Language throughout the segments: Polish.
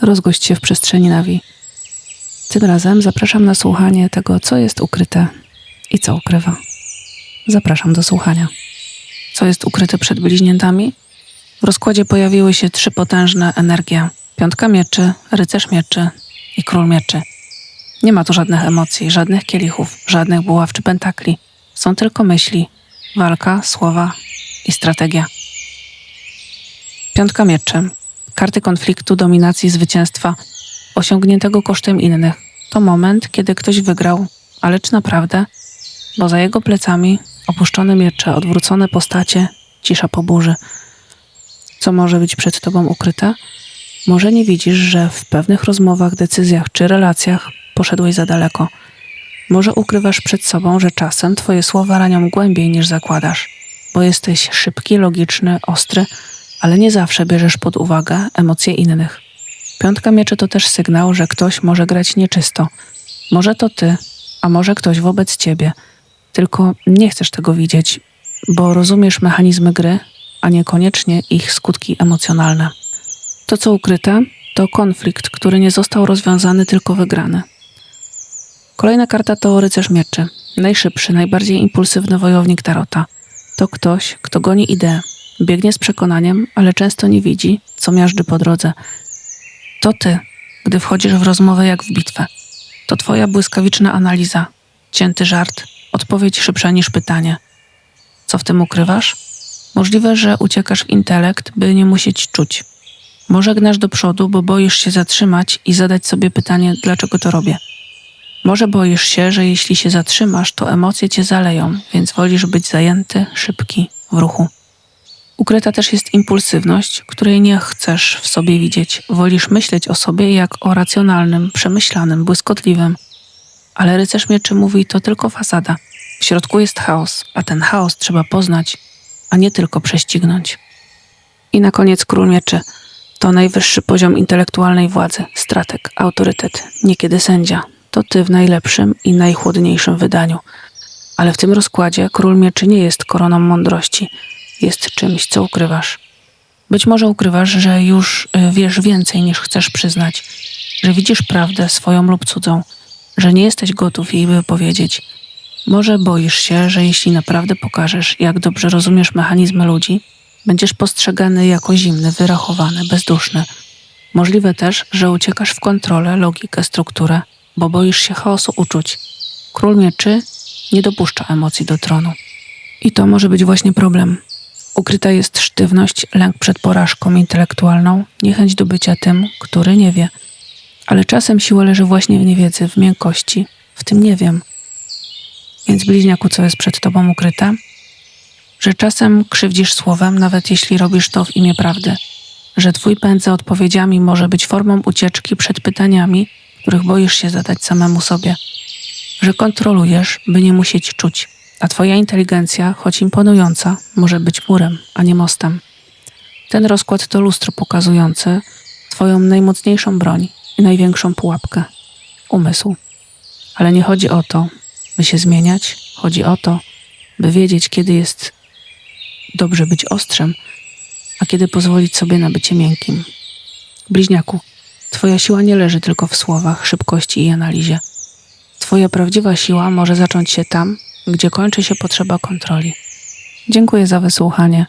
rozgość się w przestrzeni nawi. Tym razem zapraszam na słuchanie tego, co jest ukryte i co ukrywa. Zapraszam do słuchania. Co jest ukryte przed bliźniętami? W rozkładzie pojawiły się trzy potężne energie: piątka mieczy, rycerz mieczy i król mieczy. Nie ma tu żadnych emocji, żadnych kielichów, żadnych buław czy pentakli. Są tylko myśli, walka, słowa i strategia. Piątka mieczy. Karty konfliktu, dominacji, zwycięstwa, osiągniętego kosztem innych. To moment, kiedy ktoś wygrał, ale czy naprawdę? Bo za jego plecami opuszczone miecze, odwrócone postacie, cisza po burzy. Co może być przed tobą ukryte? Może nie widzisz, że w pewnych rozmowach, decyzjach czy relacjach poszedłeś za daleko. Może ukrywasz przed sobą, że czasem twoje słowa ranią głębiej niż zakładasz, bo jesteś szybki, logiczny, ostry, ale nie zawsze bierzesz pod uwagę emocje innych. Piątka mieczy to też sygnał, że ktoś może grać nieczysto. Może to ty, a może ktoś wobec ciebie. Tylko nie chcesz tego widzieć, bo rozumiesz mechanizmy gry, a niekoniecznie ich skutki emocjonalne. To, co ukryte, to konflikt, który nie został rozwiązany, tylko wygrany. Kolejna karta to rycerz mieczy. Najszybszy, najbardziej impulsywny wojownik Tarota. To ktoś, kto goni ideę. Biegnie z przekonaniem, ale często nie widzi, co miażdży po drodze. To ty, gdy wchodzisz w rozmowę jak w bitwę. To twoja błyskawiczna analiza, cięty żart, odpowiedź szybsza niż pytanie. Co w tym ukrywasz? Możliwe, że uciekasz w intelekt, by nie musieć czuć. Może gnasz do przodu, bo boisz się zatrzymać i zadać sobie pytanie, dlaczego to robię. Może boisz się, że jeśli się zatrzymasz, to emocje cię zaleją, więc wolisz być zajęty, szybki, w ruchu. Ukryta też jest impulsywność, której nie chcesz w sobie widzieć. Wolisz myśleć o sobie jak o racjonalnym, przemyślanym, błyskotliwym. Ale rycerz mieczy mówi to tylko fasada. W środku jest chaos, a ten chaos trzeba poznać, a nie tylko prześcignąć. I na koniec król mieczy. To najwyższy poziom intelektualnej władzy, stratek, autorytet, niekiedy sędzia. To ty w najlepszym i najchłodniejszym wydaniu. Ale w tym rozkładzie król mieczy nie jest koroną mądrości, jest czymś, co ukrywasz. Być może ukrywasz, że już y, wiesz więcej niż chcesz przyznać, że widzisz prawdę swoją lub cudzą, że nie jesteś gotów jej wypowiedzieć. Może boisz się, że jeśli naprawdę pokażesz, jak dobrze rozumiesz mechanizmy ludzi, będziesz postrzegany jako zimny, wyrachowany, bezduszny. Możliwe też, że uciekasz w kontrolę, logikę, strukturę, bo boisz się chaosu uczuć. Król mieczy nie dopuszcza emocji do tronu. I to może być właśnie problem. Ukryta jest sztywność, lęk przed porażką intelektualną, niechęć do bycia tym, który nie wie. Ale czasem siła leży właśnie w niewiedzy, w miękkości, w tym nie wiem. Więc bliźniaku, co jest przed tobą ukryte? Że czasem krzywdzisz słowem, nawet jeśli robisz to w imię prawdy. Że twój pęd za odpowiedziami może być formą ucieczki przed pytaniami, których boisz się zadać samemu sobie. Że kontrolujesz, by nie musieć czuć a Twoja inteligencja, choć imponująca, może być murem, a nie mostem. Ten rozkład to lustro pokazujące Twoją najmocniejszą broń i największą pułapkę umysł. Ale nie chodzi o to, by się zmieniać, chodzi o to, by wiedzieć, kiedy jest dobrze być ostrzem, a kiedy pozwolić sobie na bycie miękkim. Bliźniaku, Twoja siła nie leży tylko w słowach, szybkości i analizie. Twoja prawdziwa siła może zacząć się tam, gdzie kończy się potrzeba kontroli. Dziękuję za wysłuchanie.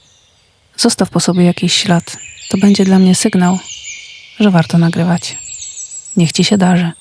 Zostaw po sobie jakiś ślad. To będzie dla mnie sygnał, że warto nagrywać. Niech ci się darzy.